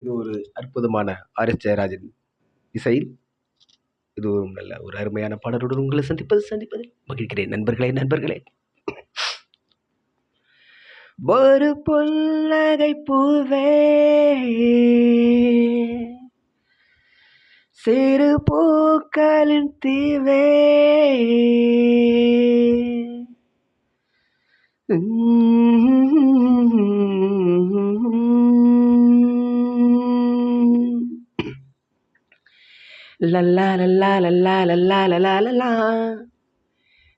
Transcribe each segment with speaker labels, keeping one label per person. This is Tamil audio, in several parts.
Speaker 1: இது ஒரு அற்புதமான ஆர்.எஸ். ஜெயராஜன் இசையில். இது ஒரு நல்ல ஒரு அருமையான பாடலுடன் உங்களை சந்திப்பது சந்திப்பதில் மகிழ்கிறேன். நண்பர்களே நண்பர்களே. ஒரு புல்லகை பூவே. சிறு பூக்களின் தீவே. லல்லா லல்லா லல்லா லல்லா லலா லலா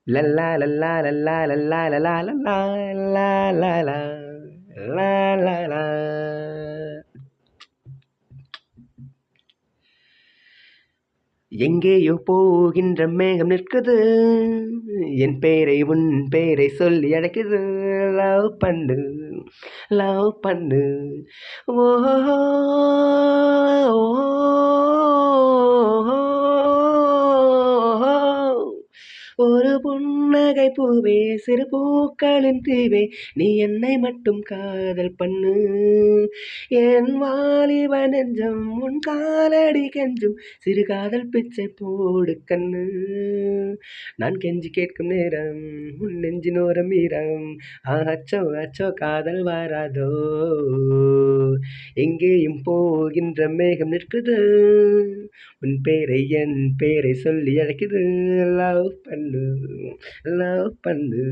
Speaker 1: லல்லா லல்லா லல்லா லல்லா லலா லல்லா லா லா லா லா லா எங்கேயோ போகின்ற மேகம் நிற்குது என் பேரை உன் பேரை சொல்லி அழைக்குது லவ் பண்ணு லவ் பண்ணு ஓ புன்னகை பூவே சிறு பூக்களின் தீவே நீ என்னை மட்டும் காதல் பண்ணு. என் வாலிப நெஞ்சம் உன் காலடி கெஞ்சும் சிறு காதல் பிச்சை போடு கண்ணு. நான் கெஞ்சி கேட்கும் நேரம் உன் நெஞ்சினோரம் ஈரம் அச்சோ அச்சோ காதல் வாராதோ. எங்கேயும் போகின்ற மேகம் நிற்குது. உன் பேரை என் பேரை சொல்லி அழைக்குது. லவ் பண்ணு. லவ் பண்ணு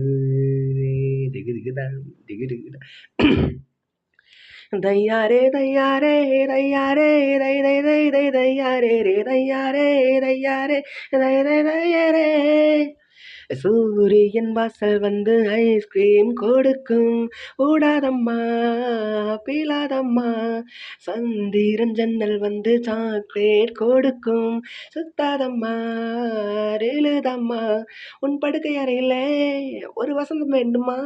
Speaker 1: திகு திகுதான் தையாரே தையாரே தையாரே தை தை தை தை தையாரே ரே தையாரே தையாரே தை தை தையரே. சூரியன் வாசல் வந்து ஐஸ்கிரீம் கொடுக்கும். ஓடாதம்மா பீலாதம்மா. சந்திரன் ஜன்னல் வந்து சாக்லேட் கொடுக்கும். சுத்தாதம்மா ரேழுதம்மா. உன் படுக்கை அறையிலே ஒரு வசந்தம் வேண்டுமா?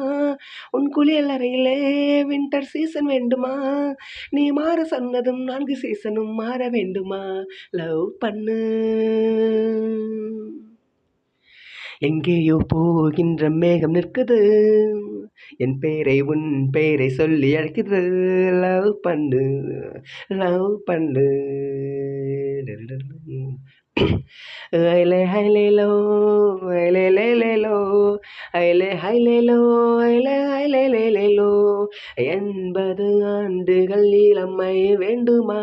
Speaker 1: உன் குளியல் அறையிலே வின்டர் சீசன் வேண்டுமா? நீ மாற சொன்னதும் நான்கு சீசனும் மாற வேண்டுமா? லவ் பண்ணு. எங்கேயோ போகின்ற மேகம் நிற்குது. என் பேரை உன் பேரை சொல்லி அழைக்குது. லவ் பண்ணு லவ் பண்ணு ஐலே ஹைலேலோ ஐலே லோ ஐலே ஹைலேலோ ஐலே ஹைலேலேலேலோ எண்பது ஆண்டுகள் இளமை வேண்டுமா?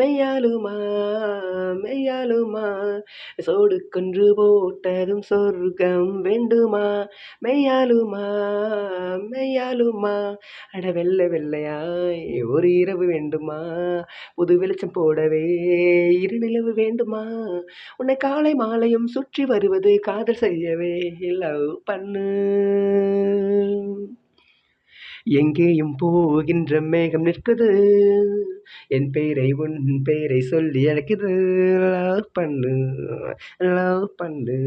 Speaker 1: மெய்யாலுமா மெய்யாலுமா சோடுக்கொன்று போட்டதும் சொர்க்கம் வேண்டுமா? மெய்யாலுமா மெய்யாலுமா அட வெள்ளை வெள்ளையாய் ஒரு இரவு வேண்டுமா? புது வெளிச்சம் போடவே இரு நிலவு வேண்டுமா? உன்னை காலை மாலையும் சுற்றி வருவது காதல் செய்யவே லவ் பண்ணு எங்கேயும் போகின்ற மேகம் நிற்குது என் பேரை உன் பேரை சொல்லி அழைக்குது லவ் பண்ணு லவ் பண்ணு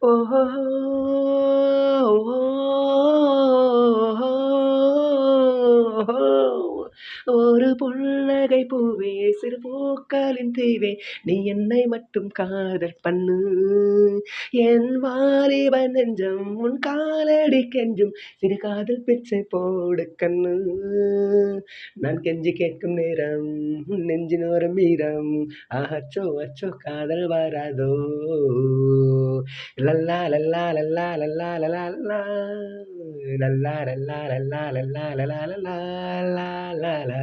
Speaker 1: ஓஹோ ஒரு புன்னகை பூவே சிறு பூக்களின் தீவே நீ என்னை மட்டும் காதல் பண்ணு என் வாலிப நெஞ்சம் உன் காலடி கெஞ்சும் சிறு காதல் பிச்சை போடு கண்ணு நான் கெஞ்சி கேட்கும் நேரம் உன் ஒரு மீரம் அச்சோ அச்சோ காதல் வராதோ லல்லா லல்லா லல்லா லல்லா லல்லா லல்லா லல்லா லல்லா லல்லா லல்லா லல்லா லல்லா லா லா லா